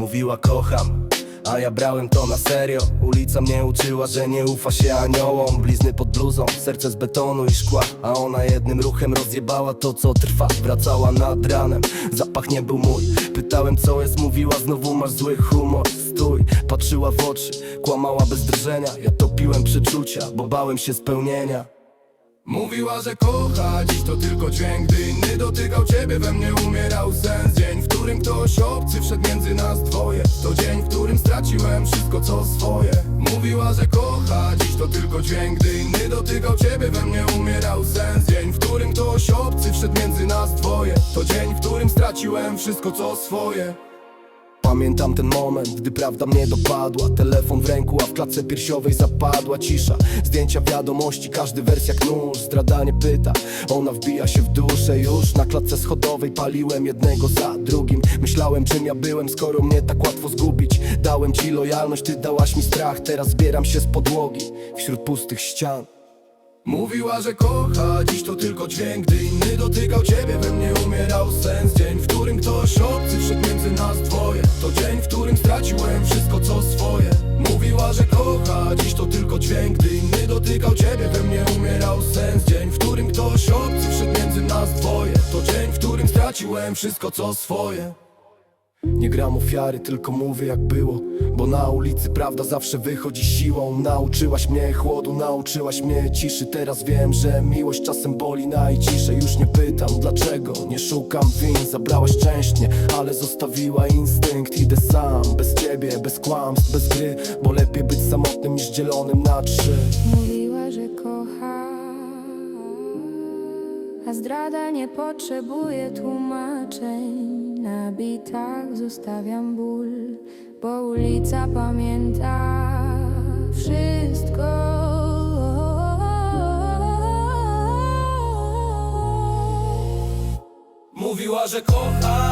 Mówiła kocham, a ja brałem to na serio. Ulica mnie uczyła, że nie ufa się aniołom. Blizny pod bluzą, serce z betonu i szkła. A ona jednym ruchem rozjebała to co trwa. Wracała nad ranem, zapach nie był mój. Pytałem co jest, mówiła znowu masz zły humor Stój, patrzyła w oczy, kłamała bez drżenia. Ja topiłem przeczucia, bo bałem się spełnienia Mówiła, że kocha, dziś to tylko dźwięk. Gdy inny dotykał ciebie, we mnie umierał sens. Dzień, w którym ktoś obcy wszedł między nas dwoje. To dzień, w którym straciłem wszystko co swoje. Mówiła, że kocha, dziś to tylko dźwięk. Gdy inny dotykał ciebie, we mnie umierał sens. Dzień, w którym ktoś obcy wszedł między nas dwoje. To dzień, w którym straciłem wszystko co swoje Pamiętam ten moment, gdy prawda mnie dopadła. Telefon w ręku, a w klatce piersiowej zapadła cisza. Zdjęcia wiadomości, każdy wers jak nóż. Zdradanie pyta, ona wbija się w duszę. Już Na klatce schodowej paliłem jednego za drugim. Myślałem czym ja byłem, skoro mnie tak łatwo zgubić. Dałem ci lojalność, ty dałaś mi strach. Teraz zbieram się z podłogi, wśród pustych ścian. Mówiła, że kocha, dziś to tylko dźwięk. Gdy inny dotykał ciebie, we mnie umierał sens. Dzień, w którym ktoś obcy straciłem wszystko co swoje. Mówiła, że kocha, dziś to tylko dźwięk. Gdy inny dotykał ciebie, we mnie umierał sens. Dzień, w którym ktoś obcy wszedł między nas dwoje. To dzień, w którym straciłem wszystko co swoje Nie gram ofiary, tylko mówię jak było. Bo na ulicy prawda zawsze wychodzi siłą. Nauczyłaś mnie chłodu, nauczyłaś mnie ciszy. Teraz wiem, że miłość czasem boli najciszej. Już nie pytam dlaczego, nie szukam win. Zabrałaś mnie, ale zostawiła instynkt. Idę sam, bez ciebie, bez kłamstw, bez gry. Bo lepiej być samotnym niż dzielonym na trzy. Mówiła, że kocha, a zdrada nie potrzebuje tłumaczeń. Na bitach zostawiam ból, bo ulica pamięta wszystko. Mówiła, że kocha,